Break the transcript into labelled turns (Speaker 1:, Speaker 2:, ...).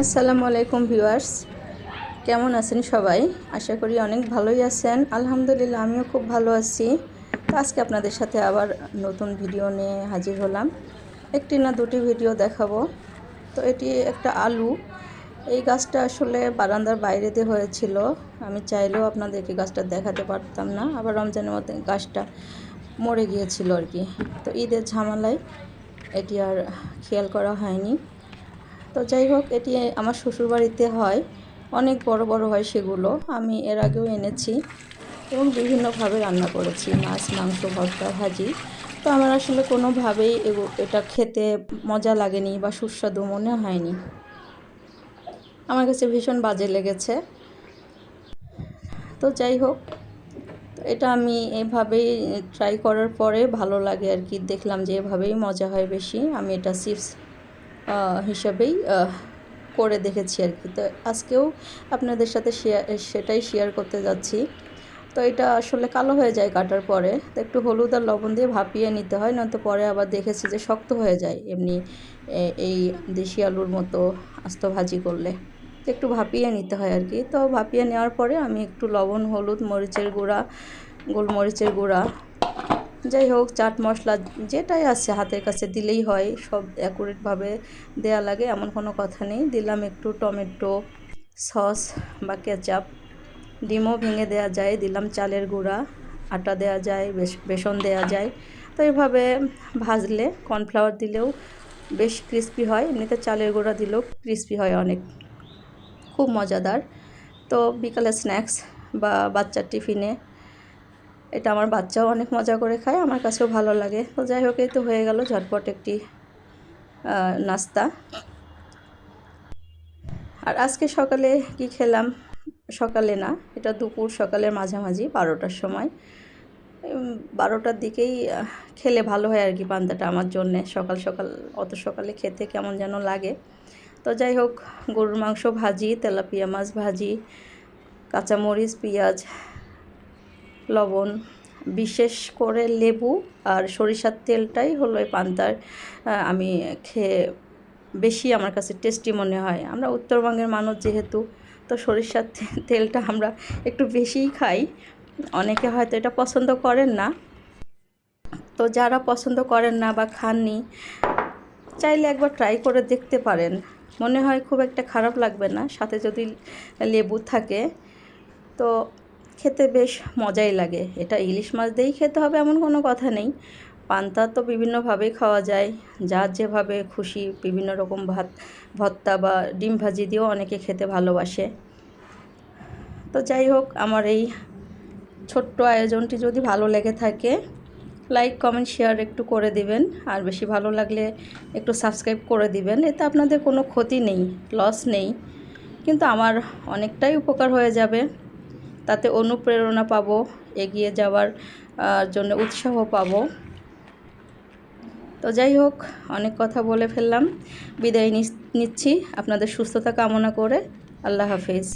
Speaker 1: আসসালামু আলাইকুম ভিউয়ার্স। কেমন আছেন সবাই? আশা করি অনেক ভালোই আছেন। আলহামদুলিল্লাহ, আমিও খুব ভালো আছি। তো আজকে আপনাদের সাথে আবার নতুন ভিডিও নিয়ে হাজির হলাম। একটি না দুটি ভিডিও দেখাবো। তো এটি একটা আলু। এই গাছটা আসলে বারান্দার বাইরে দিয়ে হয়েছিল। আমি চাইলেও আপনাদেরকে গাছটা দেখাতে পারতাম না। আবার রমজানের মধ্যে গাছটা মরে গিয়েছিল আর কি। তো ঈদের ঝামেলায় এটি আর খেয়াল করা হয়নি। তো যাই হোক, এটি আমার শ্বশুরবাড়িতে হয়। অনেক বড় বড় হয় সেগুলো। আমি এর আগেও এনেছি এবং বিভিন্নভাবে রান্না করেছি, মাছ, মাংস, ভর্তা, ভাজি। তো আমার আসলে কোনোভাবেই এটা খেতে মজা লাগেনি বা সুস্বাদু মনে হয়নি। আমার কাছে ভীষণ বাজে লেগেছে। তো যাই হোক, এটা আমি এভাবেই ট্রাই করার পরে ভালো লাগে আর কি। দেখলাম যে এভাবেই মজা হয় বেশি। আমি এটা চিপস হিসাবেই করে দেখেছি আর কি। তো আজকেও আপনাদের সাথে শেয়ার সেটাই শেয়ার করতে যাচ্ছি। তো এটা আসলে কালো হয়ে যায় কাটার পরে। তো একটু হলুদ আর লবণ দিয়ে ভাপিয়ে নিতে হয়, নয়তো পরে আবার দেখেছি যে শক্ত হয়ে যায় এমনি এই দেশি আলুর মতো আস্ত ভাজি করলে। একটু ভাপিয়ে নিতে হয় আর কি। তো ভাপিয়ে নেওয়ার পরে আমি একটু লবণ, হলুদ, মরিচের গুঁড়া, গোলমরিচের গুঁড়া যাই হোক, চাট মশলা যেটাই আছে হাতের কাছে দিলেই হয়, সব অ্যাকুরেটভাবে দেয়া লাগে, এমন কোনো কথা নেই। দিলাম একটু টমেটো সস বা কেচাপ। ডিমও ভেঙে দেওয়া যায়, দিলাম চালের গুঁড়া, আটা দেওয়া যায় বেসন দেওয়া যায়। তো এইভাবে ভাজলে কর্নফ্লাওয়ার দিলেও বেশ ক্রিস্পি হয়, এমনিতে চালের গুঁড়া দিলেও ক্রিস্পি হয় অনেক। খুব মজাদার। তো বিকালে স্ন্যাক্স বা বাচ্চার টিফিনে এটা আমার বাচ্চাও অনেক মজা করে খায়, আমার কাছেও ভালো লাগে। তো যাই হোক, এই তো হয়ে গেল ঝটপট একটি নাস্তা। আর আজকে সকালে কি খেলাম? সকালে না, এটা দুপুর সকালের মাঝামাঝি, বারোটার সময়। বারোটার দিকেই খেলে ভালো হয় আর কি পান্তাটা আমার জন্যে। সকাল সকাল, অত সকালে খেতে কেমন যেন লাগে। তো যাই হোক, গরুর মাংস ভাজি, তেলাপিয়া মাছ ভাজি, কাঁচামরিচ, পেঁয়াজ লবণ, বিশেষ করে লেবু আর সরিষার তেলটাই হলো এই পান্তার। আমি খেয়ে বেশি আমার কাছে টেস্টি মনে হয়। আমরা উত্তরবঙ্গের মানুষ যেহেতু, তো সরিষার তেলটা আমরা একটু বেশিই খাই। অনেকে হয়তো এটা পছন্দ করেন না। তো যারা পছন্দ করেন না বা খাননি, চাইলে একবার ট্রাই করে দেখতে পারেন। মনে হয় খুব একটা খারাপ লাগবে না, সাথে যদি লেবু থাকে। তো খেতে বেশ মজাই লাগে। এটা ইলিশ মাছ দিয়েই খেতে হবে এমন কোনো কথা নেই। পান্তা তো বিভিন্নভাবেই খাওয়া যায়। যার যেভাবে খুশি বিভিন্ন রকম ভাত, ভর্তা বা ডিম ভাজি দিয়েও অনেকে খেতে ভালোবাসে। তো যাই হোক, আমার এই ছোট্ট আয়োজনটি যদি ভালো লেগে থাকে, লাইক, কমেন্ট, শেয়ার একটু করে দিবেন। আর বেশি ভালো লাগলে একটু সাবস্ক্রাইব করে দিবেন। এতে আপনাদের কোনো ক্ষতি নেই, লস নেই। কিন্তু আমার অনেকটাই উপকার হয়ে যাবে। তাতে অনুপ্রেরণা পাবো, এগিয়ে যাওয়ার জন্য উৎসাহ পাবো। তো যাই হোক, অনেক কথা বলে ফেললাম। বিদায় নিচ্ছি। আপনাদের সুস্থতা কামনা করে আল্লাহ হাফিজ।